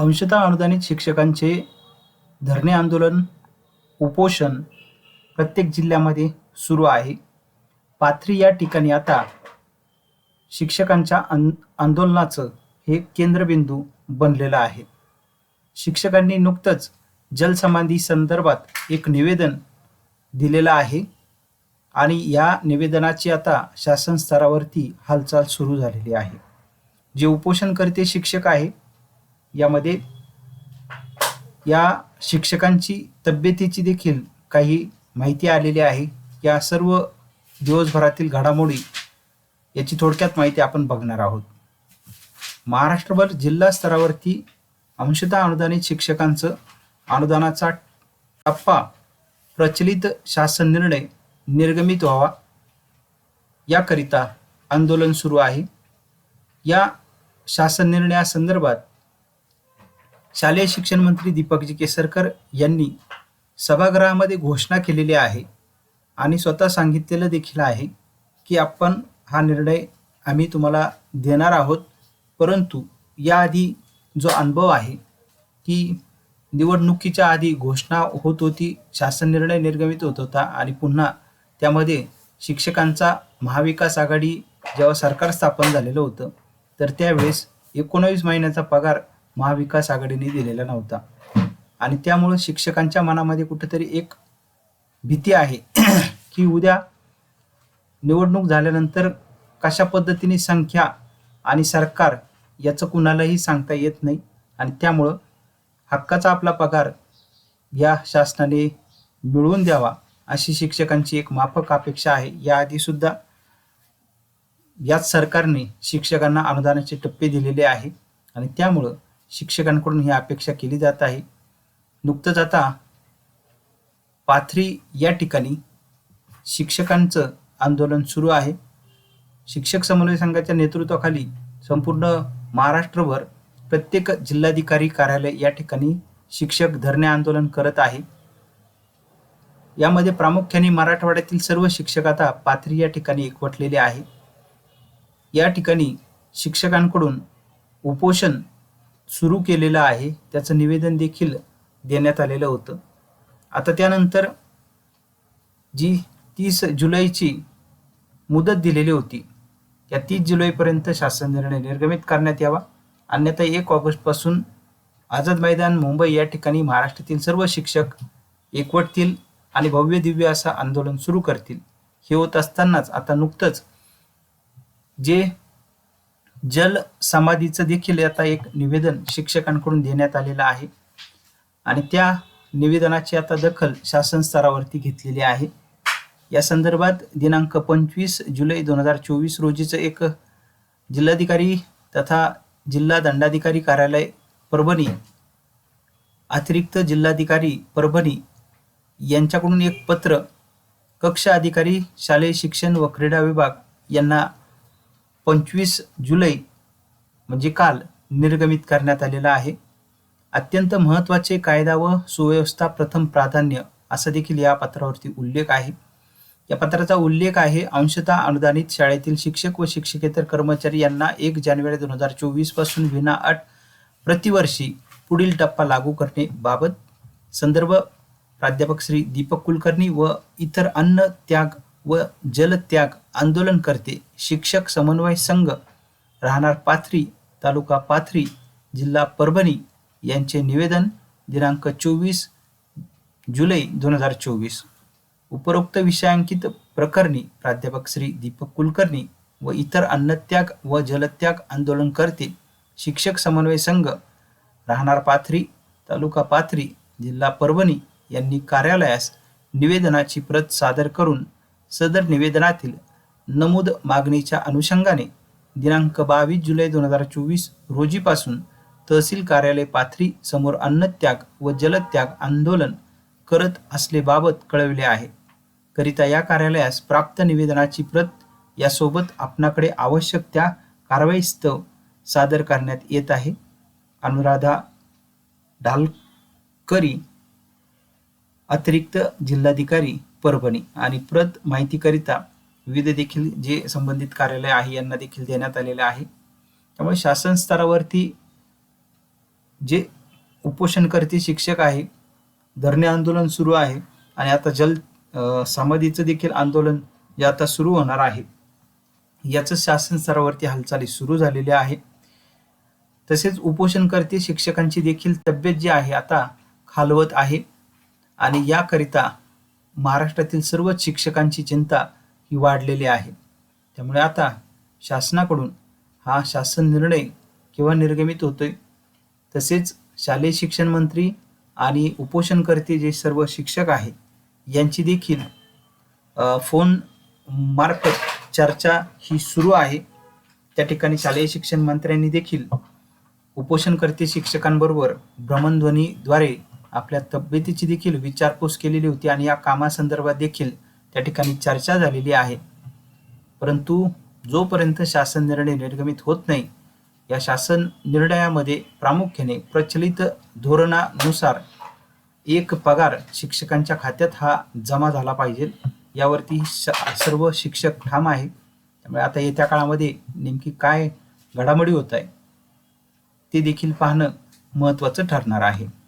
अंशतः अनुदानित शिक्षकांचे धरणे आंदोलन उपोषण प्रत्येक जिल्ह्यामध्ये सुरू आहे. पाथरी या ठिकाणी आता शिक्षकांच्या आं आंदोलनाचं हे केंद्रबिंदू बनलेलं आहे. शिक्षकांनी नुकतंच जलसमाधी संदर्भात एक निवेदन दिलेलं आहे आणि या निवेदनाची आता शासन स्तरावरती हालचाल सुरू झालेली आहे. जे उपोषणकर्ते शिक्षक आहे यामध्ये या शिक्षकांची तब्येतीची देखील काही माहिती आलेली आहे. या सर्व दिवसभरातील घडामोडी याची थोडक्यात माहिती आपण बघणार आहोत. महाराष्ट्रभर जिल्हा स्तरावरती अंशतः अनुदानित शिक्षकांचं अनुदानाचा टप्पा प्रचलित शासन निर्णय निर्गमित व्हावा. याकरिता आंदोलन सुरू आहे. या शासन निर्णयासंदर्भात शालेय शिक्षण मंत्री दीपकजी केसरकर यांनी सभागृहामध्ये घोषणा केलेली आहे आणि स्वतः सांगितलेलं देखील आहे की आपण हा निर्णय आम्ही तुम्हाला देणार आहोत. परंतु याआधी जो अनुभव आहे की निवडणुकीच्या आधी घोषणा होत होती शासन निर्णय निर्गमित होत होता आणि पुन्हा त्यामध्ये शिक्षकांचा महाविकास आघाडी जेव्हा सरकार स्थापन झालेलं होतं तर त्यावेळेस एकोणावीस महिन्याचा पगार महाविकास आघाडीने दिलेला नव्हता. आणि त्यामुळं शिक्षकांच्या मनामध्ये कुठेतरी एक भीती आहे की उद्या निवडणूक झाल्यानंतर कशा पद्धतीने संख्या आणि सरकार याचं कुणालाही सांगता येत नाही. आणि त्यामुळं हक्काचा आपला पगार या शासनाने मिळवून द्यावा अशी शिक्षकांची एक माफक अपेक्षा आहे. याआधीसुद्धा याच सरकारने शिक्षकांना अनुदानाचे टप्पे दिलेले आहे. आणि त्यामुळं शिक्षकांकडून ही अपेक्षा केली जात आहे. नुकतंच आता पाथरी या ठिकाणी शिक्षकांचं आंदोलन सुरू आहे. शिक्षक समन्वय संघाच्या नेतृत्वाखाली संपूर्ण महाराष्ट्रभर प्रत्येक जिल्हाधिकारी कार्यालय या ठिकाणी शिक्षक धरणे आंदोलन करत आहे. यामध्ये प्रामुख्याने मराठवाड्यातील सर्व शिक्षक आता पाथरी या ठिकाणी एकवटलेले आहे. या ठिकाणी शिक्षकांकडून उपोषण सुरू केलेलं आहे त्याचं निवेदन देखील देण्यात आलेलं होतं. आता त्यानंतर जी तीस जुलैची मुदत दिलेली होती त्या तीस जुलैपर्यंत शासन निर्णय निर्गमित करण्यात यावा. अन्यथा एक ऑगस्टपासून आझाद मैदान मुंबई या ठिकाणी महाराष्ट्रातील सर्व शिक्षक एकवटतील आणि भव्य दिव्य असं आंदोलन सुरू करतील. हे होत असतानाच आता नुकतंच जे जल समाधीचं देखील आता एक निवेदन शिक्षकांकडून देण्यात आलेलं आहे. आणि त्या निवेदनाची आता दखल शासन स्तरावरती घेतलेली आहे. या संदर्भात दिनांक पंचवीस जुलै दोन हजार चोवीस रोजीचं एक जिल्हाधिकारी तथा जिल्हा दंडाधिकारी कार्यालय परभणी अतिरिक्त जिल्हाधिकारी परभणी यांच्याकडून एक पत्र कक्ष अधिकारी शालेय शिक्षण व क्रीडा विभाग यांना पंचवीस जुलै म्हणजे काल निर्गमित करण्यात आलेला आहे. अत्यंत महत्त्वाचे कायदा व सुव्यवस्था प्रथम प्राधान्य असा देखील या पत्रावरती उल्लेख आहे. या पत्राचा उल्लेख आहे अंशतः अनुदानित शाळेतील शिक्षक व शिक्षकेतर कर्मचारी यांना एक जानेवारी दोन हजार चोवीसपासून विना अट प्रतिवर्षी पुढील टप्पा लागू करणे बाबत संदर्भ प्राध्यापक श्री दीपक कुलकर्णी व इतर अन्न त्याग व जलत्याग आंदोलनकर्ते शिक्षक समन्वय संघ राहणार पाथरी तालुका पाथरी जिल्हा परभणी यांचे निवेदन दिनांक चोवीस जुलै दोन हजार चोवीस. उपरोक्त विषयांकित प्रकरणी प्राध्यापक श्री दीपक कुलकर्णी व इतर अन्नत्याग व जलत्याग आंदोलनकर्ते शिक्षक समन्वय संघ राहणार पाथरी तालुका पाथरी जिल्हा परभणी यांनी कार्यालयास निवेदनाची प्रत सादर करून सदर निवेदनातील नमूद मागणीच्या अनुषंगाने दिनांक बावीस जुलै दोन हजार चोवीस रोजीपासून तहसील कार्यालय पाथरी समोर अन्नत्याग व जलत्याग आंदोलन करत असलेबाबत कळविले आहे. करिता या कार्यालयास प्राप्त निवेदनाची प्रत यासोबत आपणाकडे आवश्यक त्या कारवाईस्तव सादर करण्यात येत आहे. अनुराधा ढालकरी अतिरिक्त जिल्हाधिकारी परभणी आणि प्रत माहितीकरिता विविध देखील जे संबंधित कार्यालय आहे यांना देखील देण्यात आलेले आहे. त्यामुळे शासन स्तरावरती जे उपोषणकर्ते शिक्षक आहे धरणे आंदोलन सुरू आहे आणि आता जल समाधीचं देखील आंदोलन जे आता सुरू होणार आहे. याचं शासन स्तरावरती हालचाली सुरू झालेल्या आहे. तसेच उपोषणकर्ते शिक्षकांची देखील तब्येत जी आहे आता खालवत आहे. आणि याकरिता महाराष्ट्रातील सर्वच शिक्षकांची चिंता ही वाढलेली आहे. त्यामुळे आता शासनाकडून हा शासन निर्णय केव्हा निर्गमित होतोय? तसेच शालेय शिक्षण मंत्री आणि उपोषणकर्ते जे सर्व शिक्षक आहेत यांची देखील फोन मार्फत चर्चा ही सुरू आहे. त्या ठिकाणी शालेय शिक्षण मंत्र्यांनी देखील उपोषणकर्ते शिक्षकांबरोबर भ्रमणध्वनीद्वारे आपल्या तब्येतीची देखील विचारपूस केलेली होती आणि या कामासंदर्भात देखील त्या ठिकाणी चर्चा झालेली आहे. परंतु जोपर्यंत शासन निर्णय निर्गमित होत नाही या शासन निर्णयामध्ये प्रामुख्याने प्रचलित धोरणानुसार एक पगार शिक्षकांच्या खात्यात हा जमा झाला पाहिजे. यावरती श- सर्व शिक्षक ठाम आहे त्यामुळे आता येत्या काळामध्ये नेमकी काय घडामोडी होत आहे ते देखील पाहणं महत्त्वाचं ठरणार आहे.